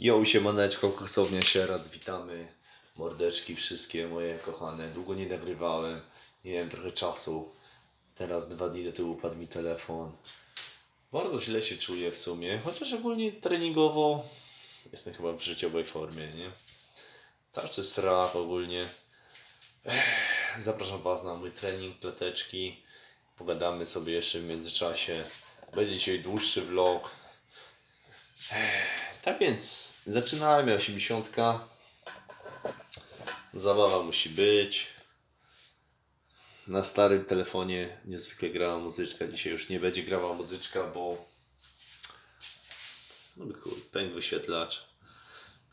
Jo, siemaneczko, kosownia sierat, witamy. Mordeczki wszystkie moje kochane. Długo nie nagrywałem, nie miałem trochę czasu. Teraz dwa dni do tyłu padł mi telefon. Bardzo źle się czuję w sumie, chociaż ogólnie treningowo jestem chyba w życiowej formie, nie? Tarczy strach ogólnie. Ech, Zapraszam Was na mój trening, klateczki. Pogadamy sobie jeszcze w międzyczasie. Będzie dzisiaj dłuższy vlog. Tak więc zaczynamy 80. Zabawa musi być. Na starym telefonie niezwykle grała muzyczka. Dzisiaj już nie będzie grała muzyczka, bo no chuj, pęk wyświetlacz.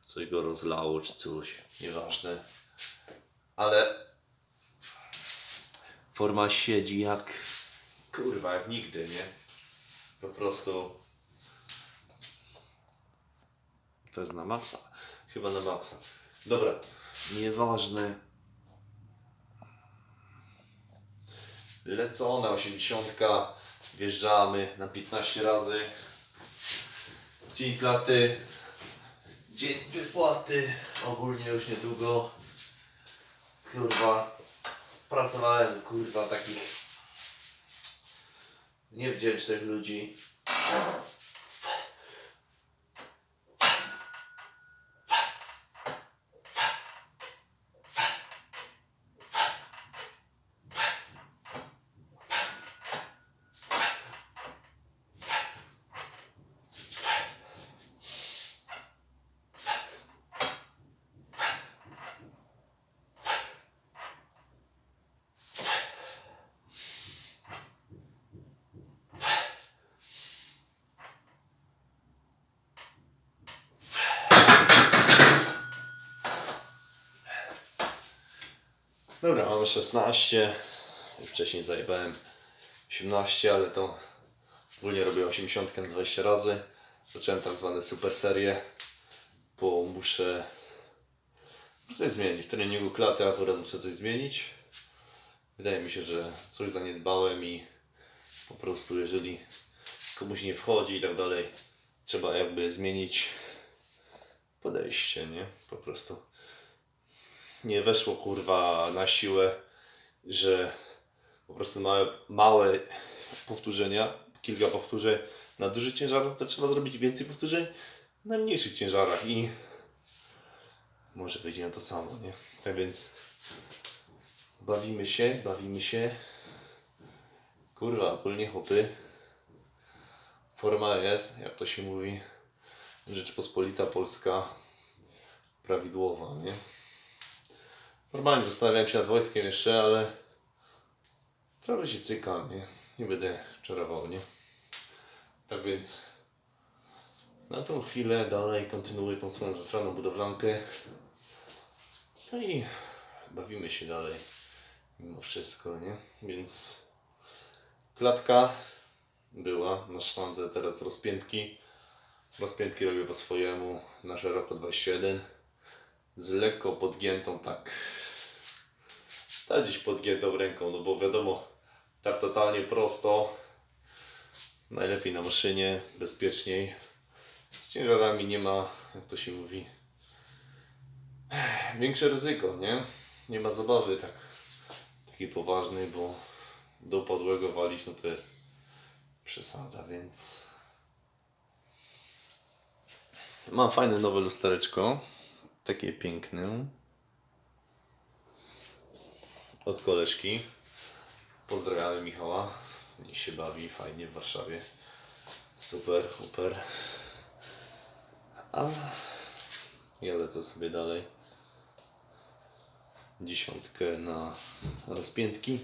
Coś go rozlało czy coś. Nieważne. Ale forma siedzi jak kurwa, jak nigdy, nie? Po prostu to jest na maksa. Chyba na maksa. Dobra, nieważne. Lecona 80. Wjeżdżamy na 15 razy. Dzień platy. Dzień wypłaty. Ogólnie już niedługo. Kurwa. Pracowałem, kurwa, takich niewdzięcznych ludzi. Dobra, mamy 16. Już wcześniej zajebałem 18, ale to ogólnie robię 80 na 20 razy. Zacząłem tak zwane super serie, bo muszę coś zmienić. W treningu klaty akurat muszę coś zmienić. Wydaje mi się, że coś zaniedbałem i po prostu jeżeli komuś nie wchodzi i tak dalej, trzeba jakby zmienić podejście, nie? Po prostu nie weszło kurwa na siłę, że po prostu małe, małe powtórzenia, kilka powtórzeń na dużych ciężarach, to trzeba zrobić więcej powtórzeń na mniejszych ciężarach i może wyjdzie na to samo, nie? Tak więc bawimy się, bawimy się. Kurwa, ogólnie chłopy. Forma jest, jak to się mówi, Rzeczpospolita Polska prawidłowa, nie? Normalnie zastanawiałem się nad wojskiem jeszcze, ale trochę się cykam, nie? Nie będę czarował, nie? Tak więc na tą chwilę dalej kontynuuję tą swoją zasraną budowlankę. No i bawimy się dalej mimo wszystko, nie? Więc klatka była na sztandze, teraz rozpiętki. Rozpiętki robię po swojemu na szeroko 21 z lekko podgiętą tak tak gdzieś podgiętą ręką, no bo wiadomo tak totalnie prosto najlepiej na maszynie, bezpieczniej z ciężarami nie ma, jak to się mówi większe ryzyko, nie? Nie ma zabawy tak takiej poważnej, bo do podłego walić no to jest przesada, więc Mam fajne nowe lustereczko. Takie piękne. Od koleżki. Pozdrawiamy Michała. Niech się bawi fajnie w Warszawie. Super, super. A ja lecę sobie dalej. Dziesiątkę na rozpiętki.